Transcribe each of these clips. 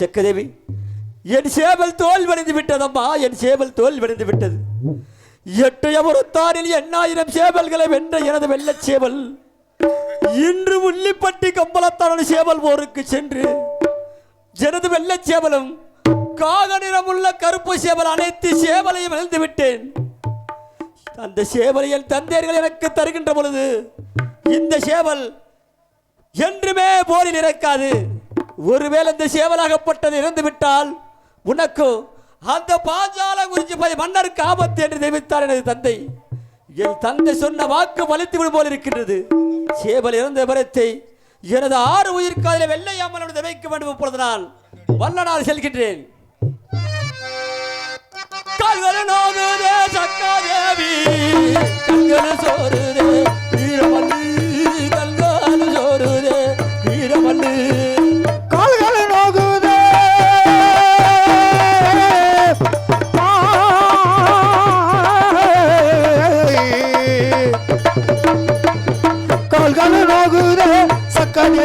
செக்கதேவி என் சேவல் தோல் வடிந்து விட்டதம்மா என் சேவல் தோல் வடிந்து விட்டது. எட்டு எவருத்தாரில் எண்ணாயிரம் சேவல்களை வென்ற எனது வெள்ளச் சேவல். இன்று முள்ளிப்பட்டி கம்பளத்தான சேவல் போருக்கு சென்று எனது வெள்ளச் சேவலும் காக நிறமுள்ள கருப்பு சேவல் அனைத்து சேவலையும் இழந்து விட்டேன். அந்த சேவலை என் தந்தையர்கள் எனக்கு தருகின்ற பொழுது இந்த சேவல் என்றுமே போரில் இறக்காது. ஒருவேளை இந்த சேவலாகப்பட்டது இறந்து விட்டால் உனக்கு அந்த பாஞ்சால குறிஞ்சி போய் மன்னருக்கு ஆபத்து என்று தெரிவித்தார் எனது தந்தை. என் தந்தை சொன்ன வாக்கு வலித்து விடும் போல் இருக்கின்றது. சேவல் இறந்த விவரத்தை எனது ஆறு உயிர் காதல வெள்ளையாமல் வைக்க வேண்டும் இப்பொழுது நான் வல்ல நாள் செல்கின்றேன். கால்கள் நோகுதே சக்காதேவி சோறுதே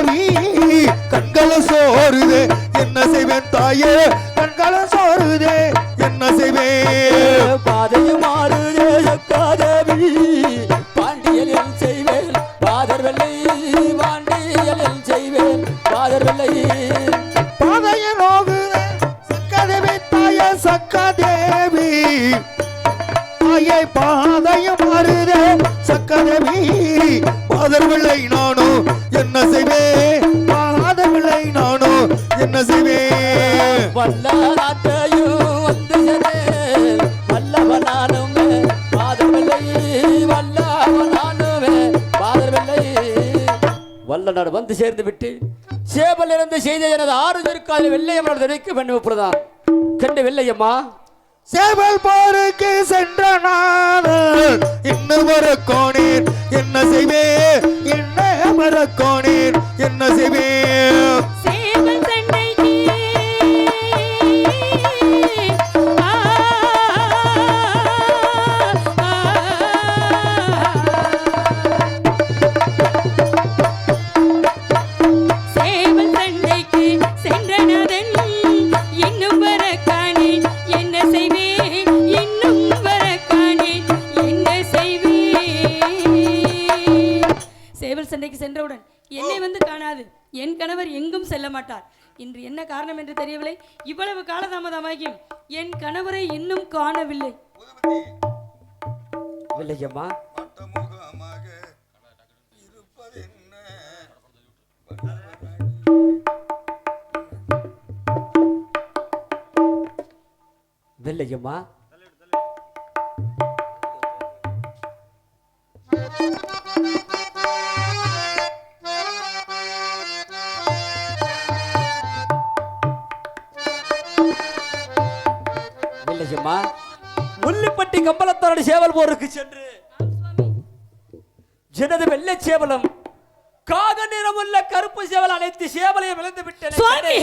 சக்கதேவி கண்கள் சோறுதே. என்ன செய்வேன் தாயே? கண்கள் சோறுதே. என்ன செய்வேன் ஆறு வெள்ளையம்மா வெள்ளையம்மன் தெரிவிக்க வேண்டும் கண்டு வெள்ளையம்மா. சேவல் போருக்கு சென்ற நான் இன்னும் ஒரு கோணி என்ன செய்வே? என்ன மறக்கோணேன் வெள்ளையம்மா வெள்ளையம்மா முள்ளிப்பட்டி கம்பளத்தாரோட சேவல் போருக்கு சென்று. எனது வெள்ளை சேவலம் காக நிறமுள்ள கருப்பு சேவல் அனைத்து சேவலையும் இழந்து விட்டேன் சுவாமி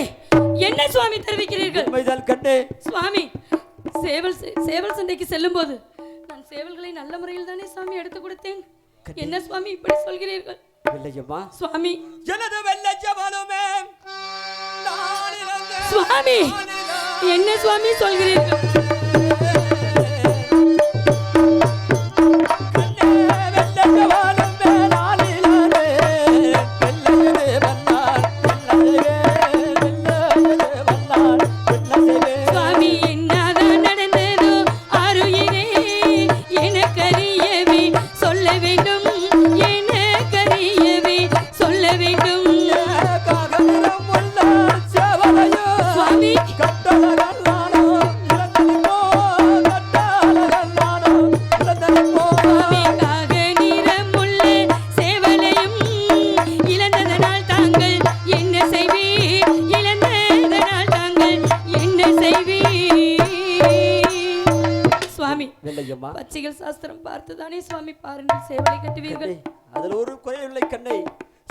என்ன சுவாமி தெரிவிக்கிறீர்கள்? கண்டு சுவாமி சேவல் சேவல் சண்டைக்கு செல்லும் போது நான் சேவல்களை நல்ல முறையில் தானே சுவாமி எடுத்து கொடுத்தேன். என்ன சுவாமி இப்படி சொல்கிறீர்கள்? வெள்ளையம்மா. சுவாமி. எனது வெள்ளை சேவலுமே நான் இழந்தேன். சுவாமி என்ன சுவாமி சொல்கிறீர்கள்?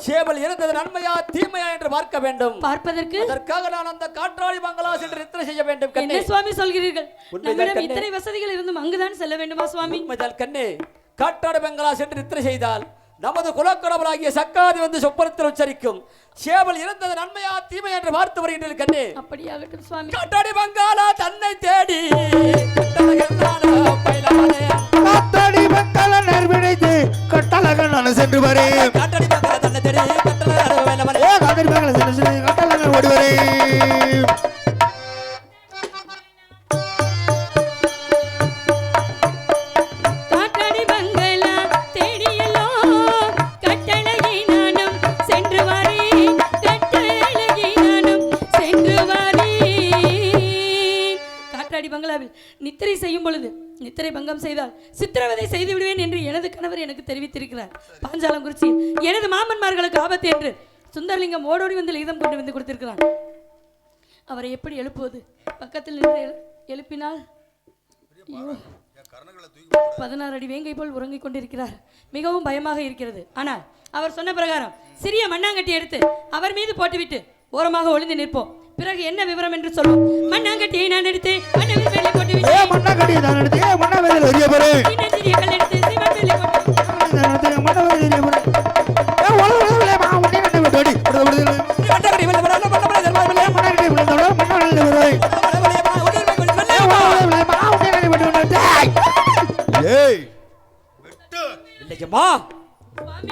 சேவலை இறந்தது நன்மையா தீமையா என்று பார்க்க வேண்டும். பார்ப்பதற்கு அதற்காக நான் அந்த காற்றாடி பங்களா சென்று நித்திரை செய்ய வேண்டும் கண்ணே? சுவாமி சொல்கிறீர்கள்? நம்மிடம். இத்தனை வசதிகள் இருந்தும் அங்குதான் செல்ல வேண்டுமா சுவாமி? உண்மைதால் கண்ணே. காற்றாடு பெங்களா சென்று நித்திரை செய்தால் நமது குலக்கடவுளாகிய சக்காதி வந்து சொப்பனத்தில் உச்சரிக்கும். சேவல் இறந்தது நன்மையா தீமை என்று பார்த்து வருகின்றது கண்ணே. அப்படியாகட்டும் சுவாமி. காட்டாடி பங்காளா தன்னை தேடி. காத்தாடி மக்கள் நெருப்பிடித்து கட்டழகன் சென்று வரேன். காட்டாடி நானும் சென்று வாரி காற்றாடி பங்களாவில் நித்திரை செய்யும் பொழுது நித்திரை பங்கம் செய்தால் சித்திரவதை செய்து விடுவேன் என்று எனது கணவர் எனக்கு தெரிவித்திருக்கிறார். பாஞ்சாலம் எனது மாமன்மார்களுக்கு ஆபத்து என்று சுந்தரலிங்கம் ஓடோடி வந்து லிகிதம் கொண்டு வந்து கொடுத்திருக்கிறான். அவரை எப்படி எழுப்புவது? பக்கத்தில் நின்று எழு- எழுப்பினால் பதினாறு அடி வேங்கை போல் உறங்கிக் கொண்டிருக்கிறார். மிகவும் பயமாக இருக்கிறது. ஆனால் அவர் சொன்ன பிரகாரம் சிறிய மண்ணாங்கட்டி எடுத்து அவர் மீது போட்டுவிட்டு ஓரமாக ஒளிந்து நிற்போம். பிறகு என்ன விவரம் என்று சொல்வோம். மண்ணாங்கட்டியை நான் எடுத்து மண்ணவில் மேலே போட்டுவிட்டு ஏ மண்ணா கட்டியை தான் எடுத்து மண்ணா வேலையில் எரிய போறேன். சின்ன சிறிய கல் எடுத்து சிமெண்ட் மேலே போட்டு மண்ணா வேலையில் எரிய போறேன்.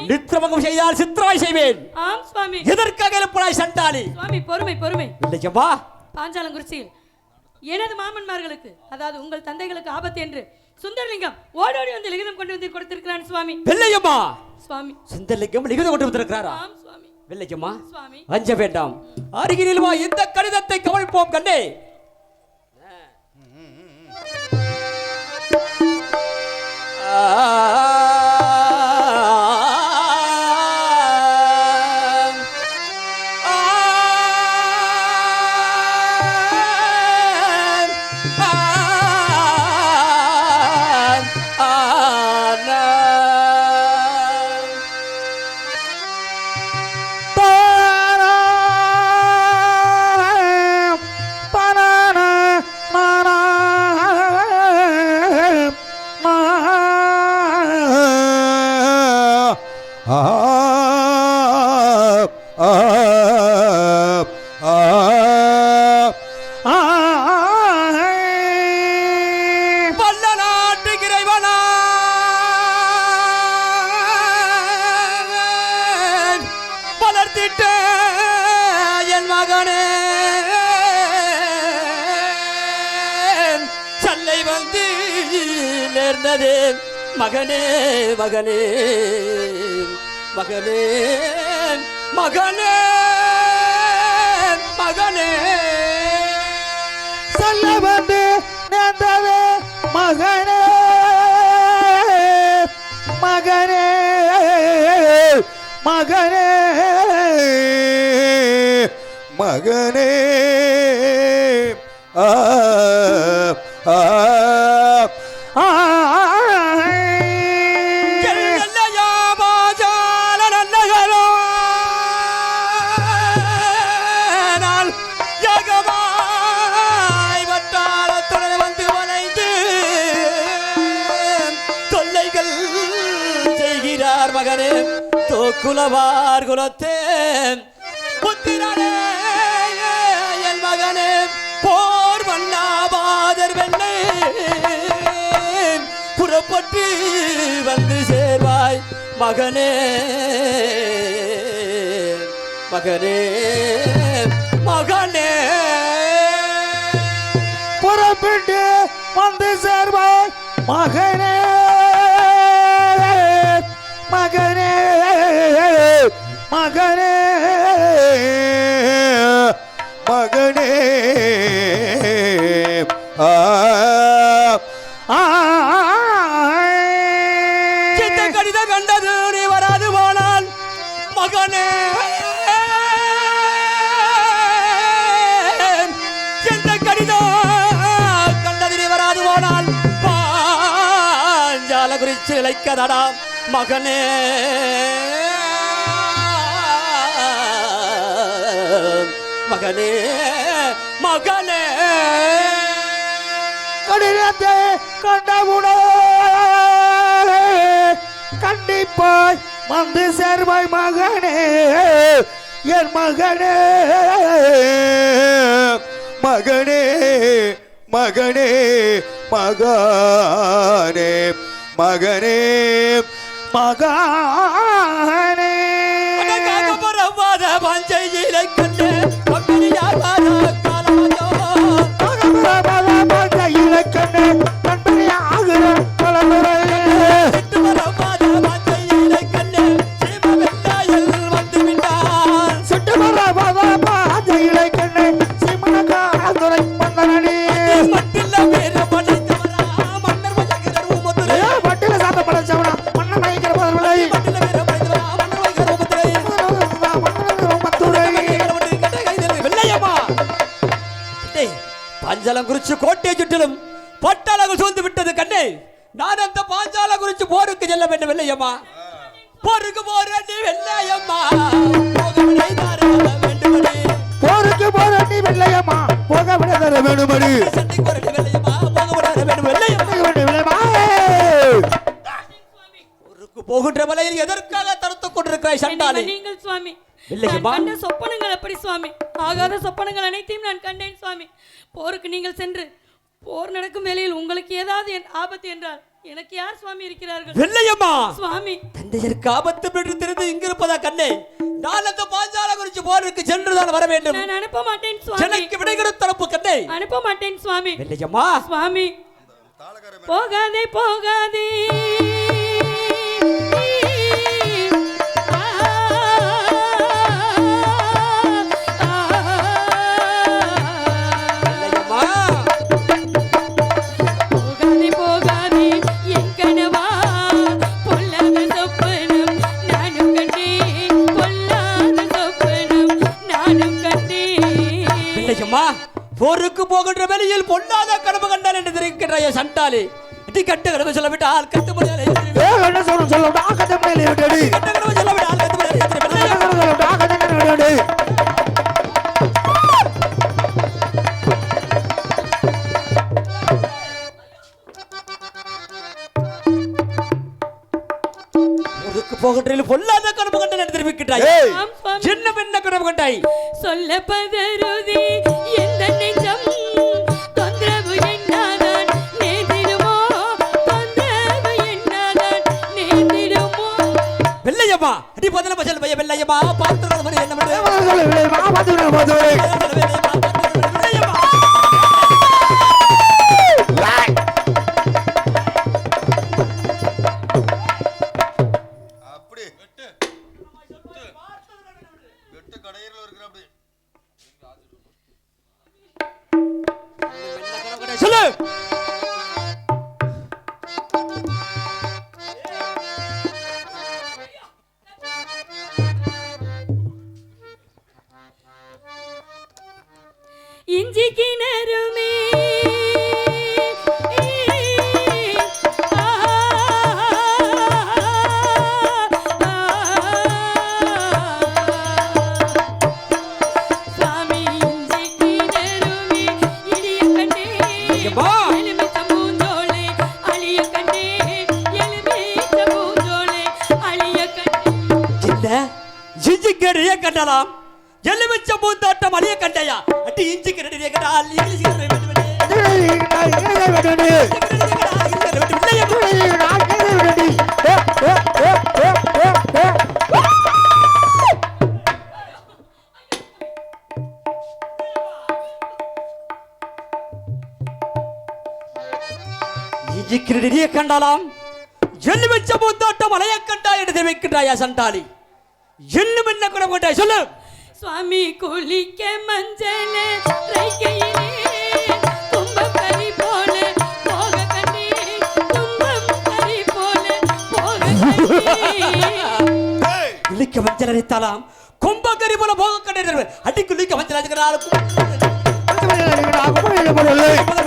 நித்திரமங்கம் செய்தால் சித்திராய் செய்வேன். ஆம் சுவாமி. எதற்காக எழுப்புறாய் சண்டாளி? சுவாமி பொறுமை பொறுமை. இல்லையம்மா பாஞ்சாலங்குறிச்சியில். எனது மாமன்மார்களுக்கு அதாவது உங்கள் தந்தைகளுக்கு ஆபத்து என்று சுந்தரலிங்கம் ஓடோடி வந்து லிகிதம் கொண்டு வந்து கொடுத்திருக்கிறான் சுவாமி. வெள்ளையம்மா? சுவாமி. சுந்தரலிங்கம் லிகிதம் கொண்டு வந்திருக்கிறாரா? ஆம் சுவாமி. சுவாமி. அஞ்ச வேண்டாம். அருகினில் வா இந்த கடிதத்தை கவனிப்போம் கண்ணே. வல்ல மகனே மகனே. குலவார் குலத்தே புத்திரனே என் மகனே போர் வண்ணாபாதர் வெள்ளை புறப்பட்டு வந்து சேர்வாய் மகனே. மகனே மகனே. புறப்பட்டு வந்து சேர்வாய் மகனே. மகனே மகனே ஆ ஆ கடித கண்டது நீ வராது போனால். மகனே சித்த கடிதம் மகனே மகனே. கடிதத்தை கண்டவுடனே கண்டிப்பாய் வந்து சேர்வாய் மகனே என் மகனே. மகனே மகனே மகனே மகனே மகா I Parak பட்டாளங்கள் சூழ்ந்து விட்டது கண்ணே. நான் அந்த பாஞ்சாலம் குறிச்சு போருக்கு செல்ல வேண்டும் வெள்ளையம்மா போருக்கு போற நீ வெள்ளையம்மா தாரா வேண்டுமடி போருக்கு போராட்டி வெள்ளையம்மா போக விட வேணுமடி சண்டை போற நீ வெள்ளையம்மா வேண்டும் வெள்ளையம்மா போருக்கு போகின்ற மலையில் எதற்காக தடுத்துக் கொண்டிருக்கிறாய் சண்டாளி? நீங்கள் சுவாமி. இல்லையம்மா. நான் கண்ட சொப்பனங்கள் அப்படி சுவாமி. ஆகாத சொப்பனங்கள் அனைத்தையும் நான் கண்டேன் சுவாமி. போருக்கு நீங்கள் சென்று போர் நடக்கும் வேளையில் உங்களுக்கு ஏதாவது என் ஆபத்து என்றால் எனக்கு யார் சுவாமி இருக்கிறார்கள்? வெள்ளையம்மா! சுவாமி! தந்தையருக்கு ஆபத்து பெற்று தெரிந்து இங்கிருப்பதா கண்ணே? நான் அந்த பாஞ்சால குறிச்சு போருக்கு சென்றுதான் வர வேண்டும். நான் அனுப்ப மாட்டேன் சுவாமி. எனக்கு விடைகிற தரப்பு கண்ணே. அனுப்ப மாட்டேன் சுவாமி. வெள்ளையம்மா! சுவாமி! போகாதே போகாதே. போருக்கு போகின்ற வெளியில் பொன்னாத கனவு கண்டால் என்று தெரிவிக்கின்ற சண்டாளி. இடி கட்டு கனவு சொல்ல விட்டால் கட்டு முடியாது என்ன சொல்லும்? சொல்லும். விட்டடி கட்டு கனவு சொல்ல விட்டால் கட்டு முடியாது போருக்கு போகின்ற பொல்லாத கனவு ஆம் சுவாமி. சின்ன என்ன கனவு கண்டாய். சொல்ல பதறுதே வெள்ளையம்மா அடி பதில பச்சல் பைய வெள்ளையம்மா பாத்திரம் மணி என்ன பண்ணுது சொல்லவில்லை இஞ்சி கிரடிய கண்டாலாம் எலுமிச்ச பூந்தோட்டம் அலைய கண்டா என்று தெரிவிக்கின்றாயா சண்டாளி? இன்னும் என்ன குணம் கொண்டாய் சொல்லு. சுவாமி குளிக்க மஞ்சள் ரைக்கையிலே கும்பம் கறி போல போக கண்டே கும்பம் கறி போல போக குளிக்க மஞ்சள் அரைத்தாலாம் கும்பகரி போல போக கண்டே அடி குளிக்க மஞ்சள் அரைக்கிறாள் வெள்ளையம்மா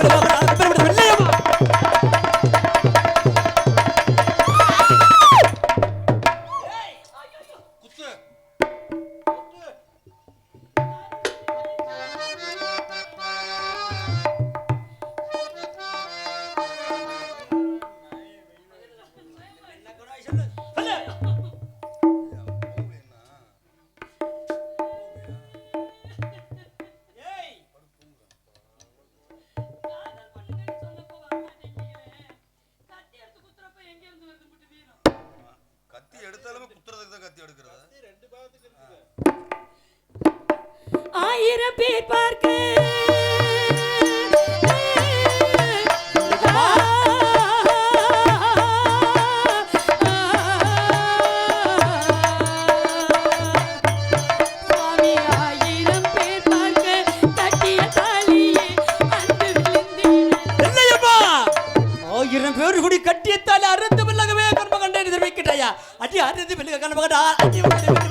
Amen. அறுந்து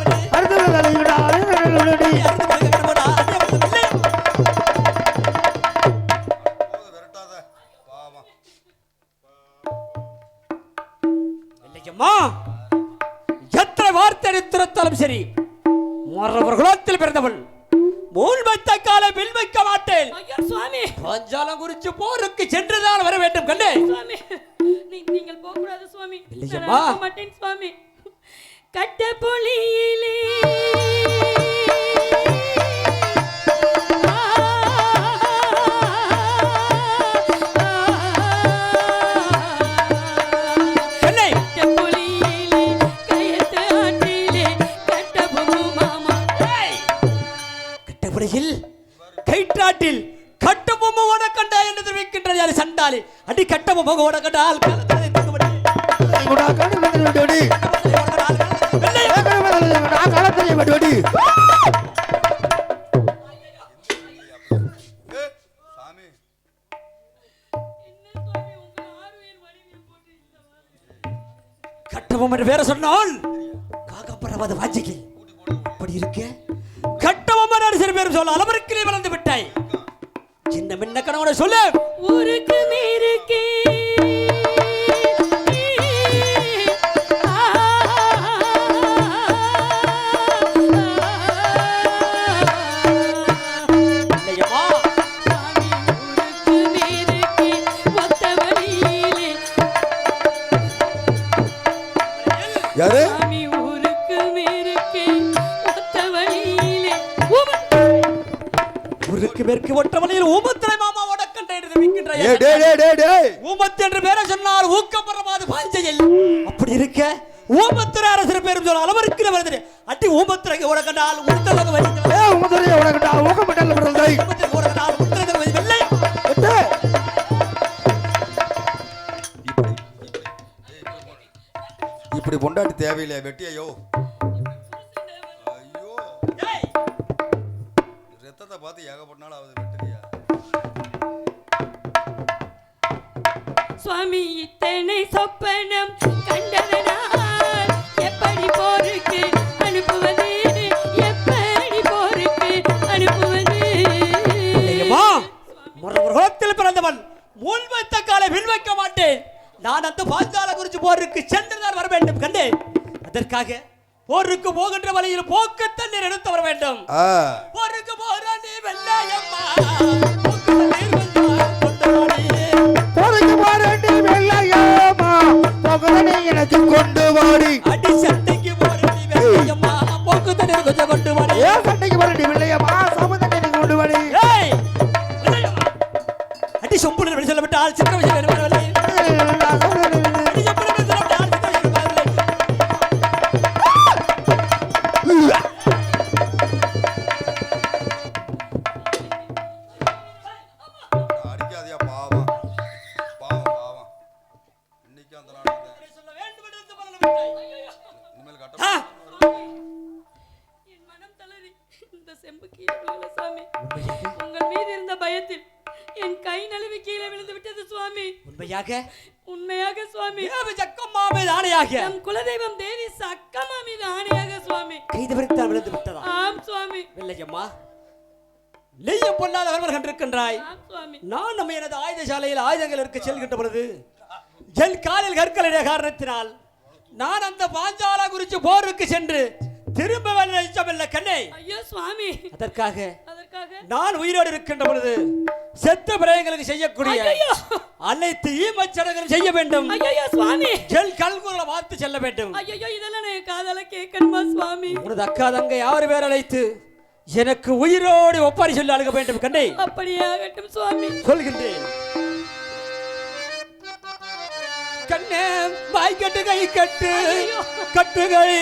கயிற்றாட்டில் கட்டபொம்மை ஓட என்று தெரிவிக்கின்ற யாரு சண்டாளி அடி கட்டபொம்மை ஓட கட்டபொம்மை வேற சொன்னால் காகப்பரவாத வாஜிக்கு அப்படி இருக்கேன் என்று சில பேரும் சொல்ல அளவிற்கிலே வளர்ந்து விட்டாய். சின்ன மின்ன கணவனை சொல்லு. ஊருக்கு மீருக்கு யாரு? ஊருக்கு மேற்கு ஒற்றமலையில் ஊமத்தலை மாமா ஓட கண்ட டே ஊமத்து என்று பேரை சொன்னால் ஊக்கப்படுறமாது பாஞ்சையில். அப்படி இருக்க ஊமத்துறை அரசர் பேரும் சொல்ல அளவருக்கு வருது அட்டி ஊமத்துறைக்கு ஓட கண்டால் உடுத்தலக வருகிறது ஊமத்துறைக்கு ஓட கண்டால் உடுத்தலக வருது வெள்ளை எட்டு இப்படி. பொண்டாட்டி தேவையில்லையா வெட்டி இத்தனை சொப்பனம் கண்டதனால் எப்படி போருக்கு அனுப்புவது? எப்படி போருக்கு அனுப்புவது? குலத்தில் பிறந்தவன் முன் வைத்த காலை பின் வைக்க மாட்டேன். நான் அந்த பாஞ்சால குறித்து போருக்கு சென்றுதான் வர வேண்டும் கண்டே அதற்காக போருக்கு போகின்ற வழியில் போக்கு தண்ணீர் எடுத்து வர வேண்டும். போருக்கு போற நீ வெள்ளையம்மா. உண்மையாக உண்மையாக சுவாமி. மீது ஆணையாக நம் குலதெய்வம் தேவி சக்கமா மீது ஆணையாக சுவாமி. கைது விரித்தால் விழுந்து விட்டதா? ஆம் சுவாமி. வெள்ளையம்மா நெய்யும் பொல்லாத வருவர் கண்டிருக்கின்றாய். நான் நம்ம எனது ஆயுத சாலையில் ஆயுதங்கள் இருக்க செல்கின்ற பொழுது என் காலில் கற்களிட காரணத்தினால் நான் அந்த பாஞ்சாலா குறித்து போருக்கு சென்று திரும்ப வேண்டிய கண்ணே. ஐயோ சுவாமி. அதற்காக அதற்காக நான் உயிரோடு இருக்கின்ற பொழுது செத்த பிரயங்களுக்கு செய்யக்கூடிய! அனைத்து ஈமச்சடங்களும் செய்ய வேண்டும். ஐயோ சுவாமி. எல் கல்குல பார்த்து செல்ல வேண்டும். ஐயோ இதெல்லாம் நான் காதால கேட்கணுமா சுவாமி? உனது அக்கா தங்கை யாரு பேர் அழைத்து எனக்கு உயிரோடு ஒப்பாரி சொல்லி அழுக வேண்டும் கண்ணே. அப்படியே ஆகட்டும் சுவாமி. சொல்கின்றேன். கண்ணே வாய் கட்டு கை கட்டு ஐயோ! கட்டுகள்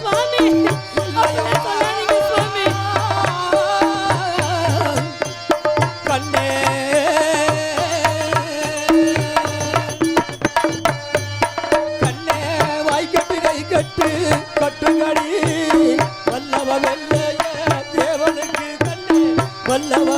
சுவாமி வல்லவ வெள்ளைய தேவனுக்கு கண்ணே. வல்லவ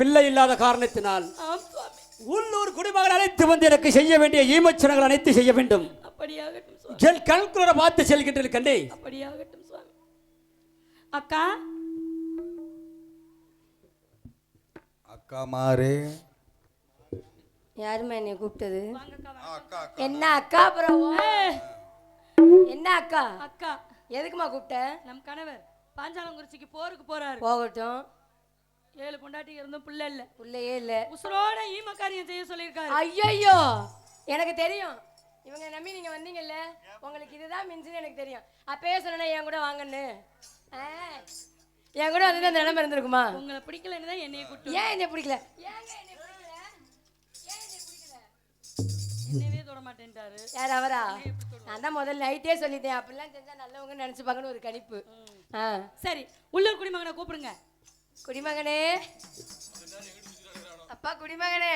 பிள்ளை இல்லாத காரணத்தினால் உள்ளூர் குடிமகன் அழைத்து வந்து எனக்கு செய்ய வேண்டிய ஈமச்சனங்கள் அனைத்து செய்ய வேண்டும். அப்படியாகட்டும் கண்குளர பார்த்து செல்கின்றேன் கண்டே அப்படியாகட்டும் சுவாமி. அக்கா. அக்கா மாறு. யாரும்மா என்னை கூப்பிட்டது? என்ன அக்கா அப்புறம்? என்ன அக்கா? அக்கா. எதுக்குமா கூப்பிட்ட? நம் கணவர் பாஞ்சாலங்குறிச்சிக்கு போருக்கு போறாரு. போகட்டும். ஏழு பொண்டாட்டி இருந்தும் பிள்ளை இல்ல. பிள்ளையே இல்லை. உசுரோட ஈமக்காரியம் செய்ய சொல்லியிருக்காரு. ஐயோ எனக்கு தெரியும். இவங்க நம்பி நீங்க வந்தீங்கல்ல? உங்களுக்கு இதுதான் மிஞ்சுன்னு எனக்கு தெரியும். அப்பயே சொன்னேன் என் கூட வாங்கன்னு. என் கூட வந்து அந்த நிலைமை இருந்திருக்குமா? உங்களை பிடிக்கலன்னு தான் என்னைய கூட்டு ஏன் என்னை பிடிக்கல? என்னவே தொட மாட்டேன்ட்டாரு. யார் அவரா? நான் தான் முதல்ல நைட்டே சொல்லிட்டேன். அப்படிலாம் செஞ்சா நல்லவங்க நினைச்சுப்பாங்கன்னு ஒரு கணிப்பு. சரி உள்ளூர் குடிமகனை கூப்பிடுங்க. குடிமகனே. அப்பா குடிமகனே.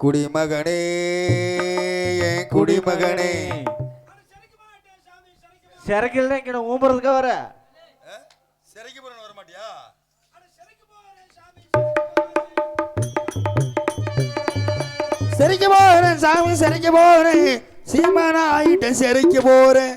குடிமகனே என் குடிமகனே. சரக்கில் இங்கே ஊம்புறதுக்காக வர? ஆ? சிறைக்கு போறேன்னு வர மாட்டியா? சிறைக்கு போறேன் சாமி சிறைக்கு போறேன். சீமான ஆயிட்டேன் சிறைக்கு போறேன்.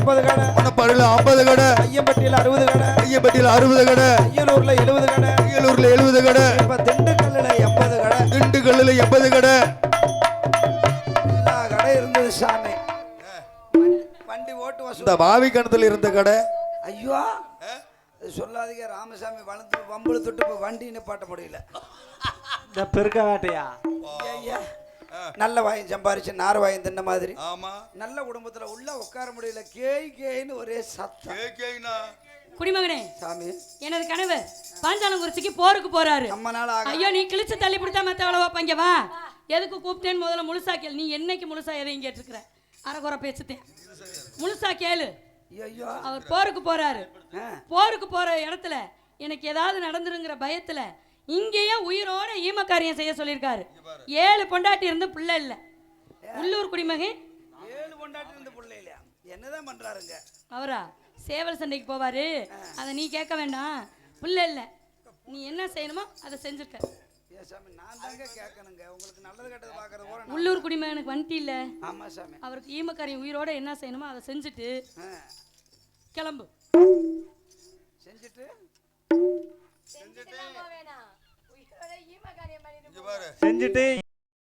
ஐம்பது கடை மணப்பருள் ஐம்பது கடை ஐயம்பட்டியில் அறுபது கடை ஐயப்பட்டியில் அறுபது கடை ஐயலூர்ல எழுபது கடை அரியலூர்ல எழுபது கடை இப்ப திண்டுக்கல்லுல எண்பது கடை திண்டுக்கல்லுல எண்பது கடை எல்லா கடை இருந்தது சாமி. வண்டி ஓட்டு இந்த வசூல் பாவி கணத்துல இருந்த கடை. ஐயோ. சொல்லாதீங்க ராமசாமி வளர்ந்து வம்புல தொட்டு இப்போ வண்டி நிப்பாட்ட முடியல. இந்த பெருக்க வேட்டையா ஐயா நல்ல வாயும் சம்பாரிச்சு நார் வாயும் தின்ன மாதிரி. ஆமா. நல்ல குடும்பத்துல உள்ள உட்கார முடியல கேய் கேயின்னு ஒரே சத்தம். கேக்கேனா குடிமகனே சாமி. எனது கணவர் பாஞ்சாலங்குறிச்சிக்கு போருக்கு போறாரு. நம்ம நாள் ஐயோ நீ கிழிச்சு தள்ளி பிடித்தா மத்த அவ்வளவா பங்க வா. எதுக்கு கூப்பிட்டேன்னு முதல்ல முழுசா கேளு நீ என்னைக்கு முழுசா எதையும் கேட்டிருக்கிற? அரைக்குறை பேச்சுத்தேன் முழுசா கேளு. ஐயோ. அவர் போருக்கு போறாரு. ஆ. போருக்கு போற இடத்துல எனக்கு ஏதாவது நடந்துருங்கிற பயத்துல இங்கேயே உயிரோட ஈமக்காரியம் செய்ய சொல்லியிருக்காரு. ஏழு பொண்டாட்டி இருந்து பிள்ளை இல்ல. உள்ளூர் குடிமகன்? ஏழு கொண்டாட்டி இருந்த பிள்ளை இல்லையா? என்னதான் பண்றாருங்க? அவரா? சேவல் சண்டைக்கு போவாரு. அதை நீ கேட்க வேண்டாம். பிள்ளை இல்ல. நீ என்ன செய்யணுமோ அதை செஞ்சிருக்க ஏ சாமி நான் தாங்க கேட்கணுங்க. உங்களுக்கு நல்லது கெட்டது பார்க்கறது போற நான். உள்ளூர் குடிமகனுக்கு வந்துட்டு இல்ல. ஆமா சாமி. அவருக்கு ஈமக்காரியம் உயிரோட என்ன செய்யணுமோ அதை செஞ்சுட்டு. கிளம்பு. செஞ்சுட்டு செஞ்சுட்டுலாமா வேணாம் உயிரோட ஈம காரியம் பண்ணிட்டு இங்க பாரு செஞ்சுட்டு